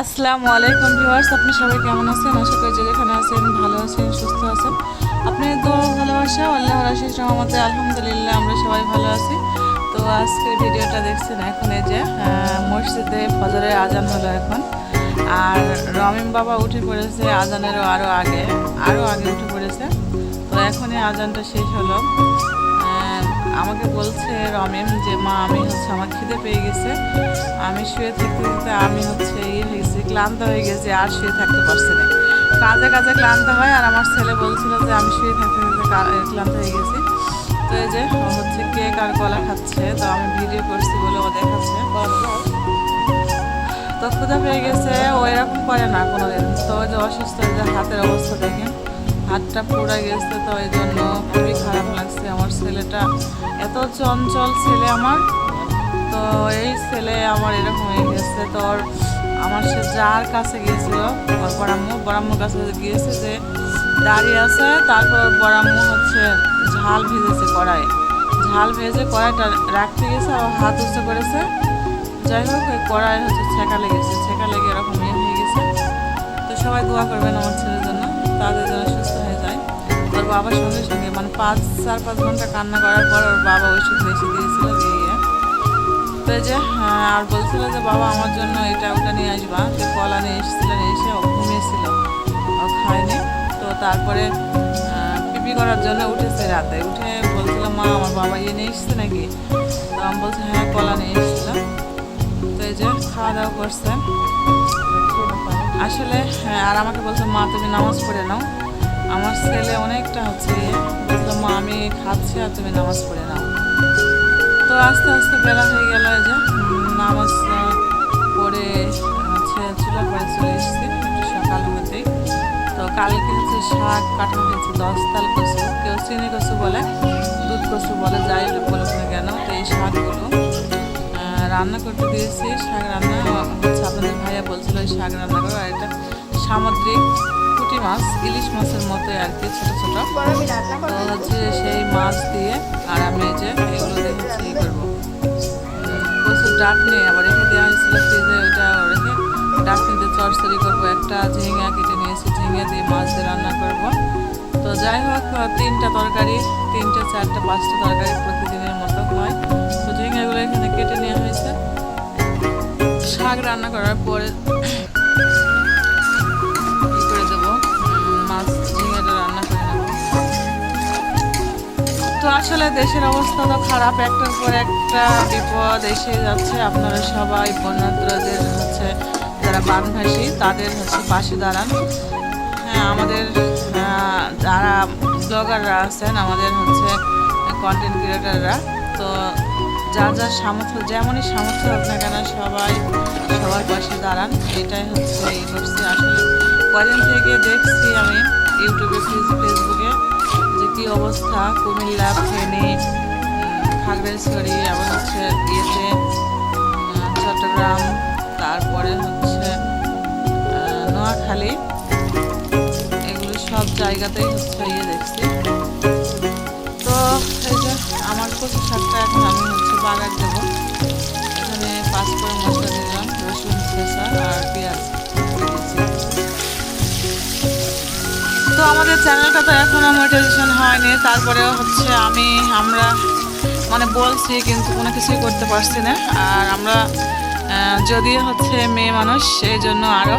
আসসালামু আলাইকুম ভিউয়ার্স, আপনি সবাই কেমন আছেন? আশা করি যেখানে আছেন ভালো আছেন, সুস্থ আছেন। আপনি দোয়া ভালোবাসা, আল্লাহর আশিস রহমতে আলহামদুলিল্লাহ, আমরা সবাই ভালো আছি। তো আজকের ভিডিওটা দেখছেন এখন এই যে মসজিদে ফজরের আজান হলো এখন। আর রমিম বাবা উঠে পড়েছে আজানেরও আরও আগে আরও আগে উঠে পড়েছে। তো এখনই আজানটা শেষ হলো। আমাকে বলছে রমেন যে, মা, আমি হচ্ছে আমার খিদে পেয়ে গেছে। আমি শুয়ে থাকতে থাকতে আমি হচ্ছে ইয়ে হয়ে গেছি, ক্লান্ত হয়ে গেছি, আর শুয়ে থাকতে পারছি না। কাজে কাজে ক্লান্ত হয়, আর আমার ছেলে বলছিল যে, আমি শুয়ে থাকতে থাকতে ক্লান্ত হয়ে গেছি। তো এই যে হচ্ছে কেক আর কলা খাচ্ছে, তো আমি ভিডিও করছি বলে ও দেখাচ্ছে। তো ক্ষুধা পেয়ে গেছে, ও এরকম করে না কোনো দিন তো যে অসুস্থ হয়ে যে হাতের অবস্থা দেখে হাতটা পুড়ে গেছে তো এই জন্য খুবই খারাপ লাগছে আমার ছেলেটা। এত চঞ্চল ছেলে আমার। তো এই ছেলে আমার এরকম হয়ে গেছে। তো আমার সে যার কাছে গিয়েছিল বড়াম্মু, বড়াম্মুর কাছে গিয়েছে যে দাঁড়িয়ে আছে, তারপর বড়াম্মু হচ্ছে ঝাল ভেজেছে কড়াই ঝাল ভেজে কড়াইটা রাখতে গেছে আর হাত উঁচু করেছে। যাই হোক, ওই কড়াই হচ্ছে ছেঁকা লেগেছে। ছেঁকা লেগে এরকম ইয়ে হয়ে গেছে। তো সবাই দোয়া করবেন আমার ছেলের জন্য। তাদের জন্য বাবার সঙ্গে সঙ্গে মানে পাঁচ চার পাঁচ ঘণ্টা কান্না করার পর ওর বাবা ওষুধ বেশি দিয়েছিল দিয়ে তো এই যে হ্যাঁ, আর বলছিল যে বাবা আমার জন্য এটা ওটা নিয়ে আসবা। তো কলা নিয়ে এসেছিলেন এসে ও ঘুমিয়েছিল। ও খায়নি। তো তারপরে পিপি করার জন্য উঠেছে রাতে। উঠে বলছিল মা আমার বাবা ইয়ে নিয়ে এসছে নাকি? তো আমি বলছি হ্যাঁ কলা নিয়ে এসেছিলাম তো এই যে খাওয়া দাওয়া করছে। আসলে হ্যাঁ, আর আমাকে বলছে মা তুমি নামাজ পড়ে নাও। আমার ছেলে অনেকটা হচ্ছে। মা, আমি খাচ্ছি আর তুমি নামাজ পড়ে নাও। তো আস্তে আস্তে বেলা হয়ে গেল যে, নামাজ পড়ে হচ্ছে চুলা পরে চলে এসেছি সকাল হতেই। তো কালকে হচ্ছে শাক কাটা হয়েছে, দশ তাল কচু। কেউ চিনি কচু বলে, দুধ কচু বলে, যাই বলুক না কেন, তো এই শাকগুলো রান্না করতে দিয়েছি। শাক রান্না, হচ্ছে আপনাদের ভাইয়া বলছিল শাক রান্না করো। আর এটা সামুদ্রিক পুঁটি মাছ ইলিশ মাছের মতো আর কি ছোটো ছোটো। তো হচ্ছে সেই মাছ দিয়ে আর আমি এই যে এগুলো দিয়ে হচ্ছে ই করব। প্রচুর ডাকনি আবার রেখে দেওয়া হয়েছিল ফ্রিজে ওইটা রেখে ডাকনিতে চরচড়ি করব একটা ঝিঙা কেটে নিয়েছি ঝিঙে দিয়ে মাছ দিয়ে রান্না করব। তো যাই হোক তিনটা তরকারি তিনটে চারটে পাঁচটা তরকারি প্রতিদিনের মতো হয়। তো ঝিঙাগুলো এখানে কেটে নেওয়া হয়েছে। শাক রান্না করার পরে আসলে দেশের অবস্থা তো খারাপ একটার পর একটা বিপদ এসে যাচ্ছে। আপনারা সবাই বন্যাদ্রদের হচ্ছে যারা বানভাসী তাদের হচ্ছে পাশে দাঁড়ান। হ্যাঁ আমাদের যারা ব্লগাররা আছেন, আমাদের হচ্ছে কন্টেন্ট ক্রিয়েটাররা তো যার যার সামর্থ্য, যেমনই সামর্থ্য হোক না কেন সবাই সবার পাশে দাঁড়ান। এটাই হচ্ছে এই করছি। আসলে কদিন থেকে দেখছি আমি ইউটিউবে ফেসবুকে যে কি অবস্থা কুমিল্লা ফেনী খাগড়াছড়ি আবার হচ্ছে ইয়েতে চট্টগ্রাম, তারপরে হচ্ছে নোয়াখালী। এগুলো সব জায়গাতেই হচ্ছে ইয়ে দেখছি। তো এই যে আমার কচু শাকটা এখন আমি হচ্ছে বাগার দেবো। এখানে পাঁচ করে মশলা দিলাম, রসুন ছেঁচা আর পেঁয়াজ দিয়েছি। তো আমাদের চ্যানেলটা তো এখনও মোটিভেশন হয়নি, তারপরে হচ্ছে আমি, আমরা মানে বলছি কিন্তু কোনো কিছুই করতে পারছি না। আর আমরা যদিও হচ্ছে মেয়ে মানুষ, সেই জন্য আরও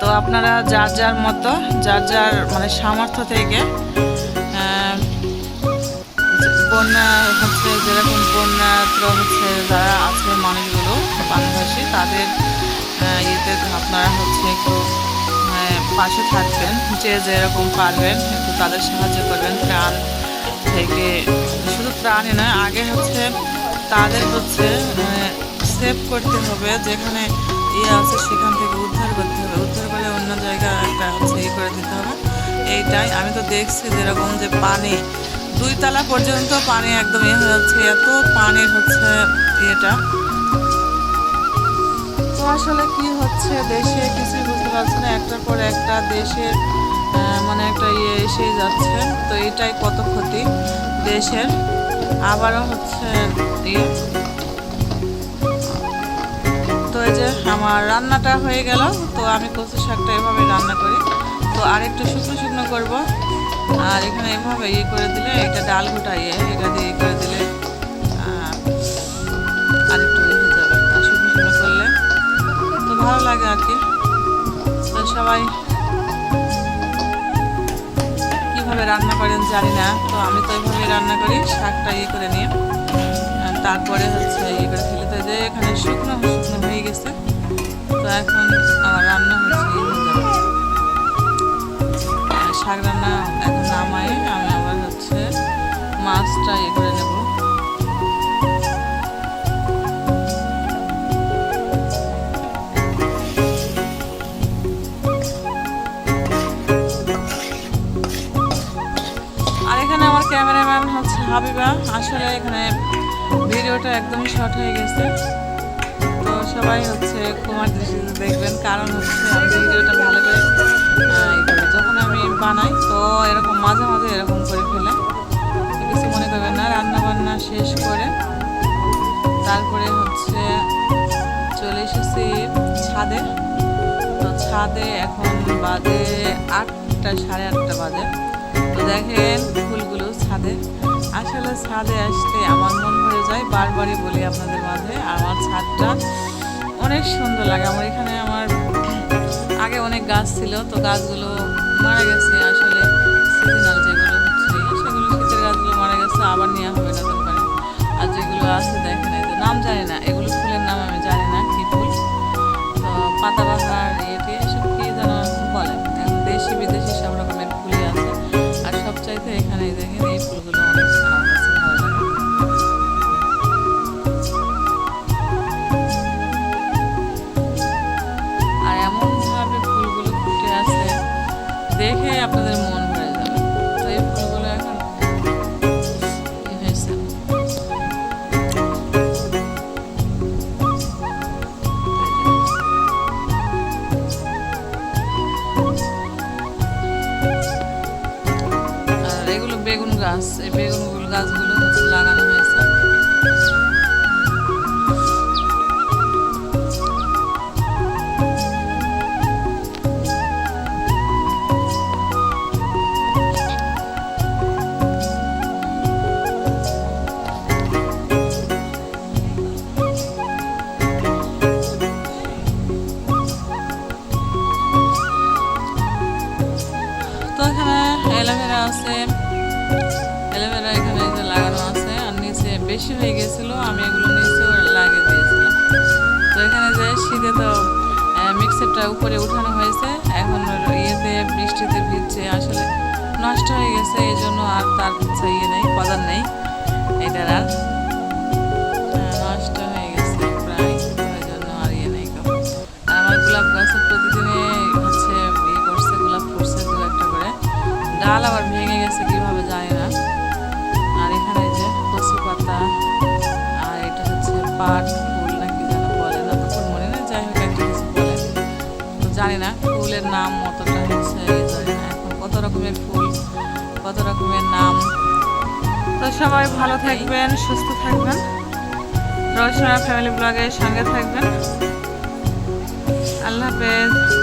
তো আপনারা যার যার মতো, যার যার মানে সামর্থ্য থেকে বন্যা হচ্ছে, যেরকম বন্যাত্র হচ্ছে, যারা আছে মানুষগুলো বাংলাভাষী তাদের ইয়েতে আপনারা হচ্ছে একটু পাশে থাকবেন, যে যেরকম পারবেন একটু তাদের সাহায্য করবেন, ত্রাণ থেকে। শুধু ত্রাণই নয়, আগে হচ্ছে তাদের হচ্ছে সেভ করতে হবে, যেখানে ইয়ে আছে সেখান থেকে উদ্ধার করতে হবে। উদ্ধার করে অন্য জায়গায় একটা হচ্ছে ই করে দিতে হবে। এইটাই, আমি তো দেখছি যেরকম যে পানি দুই তলা পর্যন্ত পানি একদম ইয়ে হয়ে যাচ্ছে, এত পানির হচ্ছে ইয়েটা। তো আসলে কি হচ্ছে, দেশে কিছু পারছি না একটার পর একটা দেশের মানে একটা ইয়ে এসেই যাচ্ছে। তো এটাই কত ক্ষতি দেশের। আবারও হচ্ছে ইয়ে। তো এই যে আমার রান্নাটা হয়ে গেল, তো আমি কচু শাকটা এভাবে রান্না করি। তো আর একটু শুকনো শুকনো করব, আর এখানে এভাবে ইয়ে করে দিলে, এটা ডাল গোটা ঘুটাইয়ে এটা দিয়ে ইয়ে করে দিলে আর একটু ইয়ে যাবে। আর শুকনো শুকনো করলে, তো ভালো লাগে আর কি। সবাই। কীভাবে রান্না করেন জানি না, তো আমি তো এইভাবে রান্না করি, শাকটা ইয়ে করে নিয়ে তারপরে হচ্ছে ইয়ে করে তো যে এখানে শুকনো শুকনো হয়ে গেছে, তো এখন হাবিবা, আসলে এখানে ভিডিওটা একদমই শর্ট হয়ে গেছে। তো সবাই হচ্ছে কুমার দৃষ্টিতে দেখবেন, কারণ হচ্ছে ভিডিওটা ভালো করে। যখন আমি বানাই, তো এরকম মাঝে মাঝে এরকম করে ফেলে। কিছু মনে করবেন না রান্না বান্না শেষ করে তারপরে হচ্ছে চলে এসেছি ছাদে। তো ছাদে এখন বাজে আটটা, সাড়ে আটটা বাজে। তো দেখেন ফুলগুলো ছাদে। আসলে ছাদে আসতে আমার মন ভরে যায় বারবারই বলি আপনাদের মাঝে আমার ছাদটা অনেক সুন্দর লাগে। আমার এখানে আমার আগে অনেক গাছ ছিল, তো গাছগুলো মারা গেছে আসলে সিজনাল যেগুলো হচ্ছে, সেগুলো শীতের গাছগুলো মারা গেছে, আবার নেওয়া হবে না করে আর যেগুলো আছে দেখেন, এই যে নাম জানি না, এগুলো ফুলের নাম আমি জানি না, কি ফুল? তো পাতাবাহার ইয়েতে এসব কি যেন বলে দেশি বিদেশি সব রকমের ফুলই আছে। আর সবচাইতে এখানে দেখেন গেছিল আমি এগুলো নিচেও লাগিয়ে দিয়েছিলাম। তো এখানে যে শীতে তো মিক্সারটা উপরে উঠানো হয়েছে এখন ইয়েতে বৃষ্টিতে ভিজছে আসলে নষ্ট হয়ে গেছে এই জন্য আর তার ইয়ে নেই পদার নেই এটার আর হ্যাঁ, নষ্ট হয়ে গেছে প্রায় জন্য আর ইয়ে নেই। আর আমার গোলাপ গাছে প্রতিদিনে হচ্ছে ইয়ে করছে গোলাপ ফুটছে দু একটা করে। ডাল আবার ভেঙে গেছে কীভাবে জানি না। পাট ফুল নাকি যেন বলে না তো মনে নেই যাই হোক একটা কিছু বলে। তো জানি না, ফুলের নাম অতটা হচ্ছে জানি না। এখন কত রকমের ফুল, কত রকমের নাম। তো সবাই ভালো থাকবেন, সুস্থ থাকবেন। রহস্যময় ফ্যামিলি ব্লগের সঙ্গে থাকবেন। আল্লাহ হাফেজ।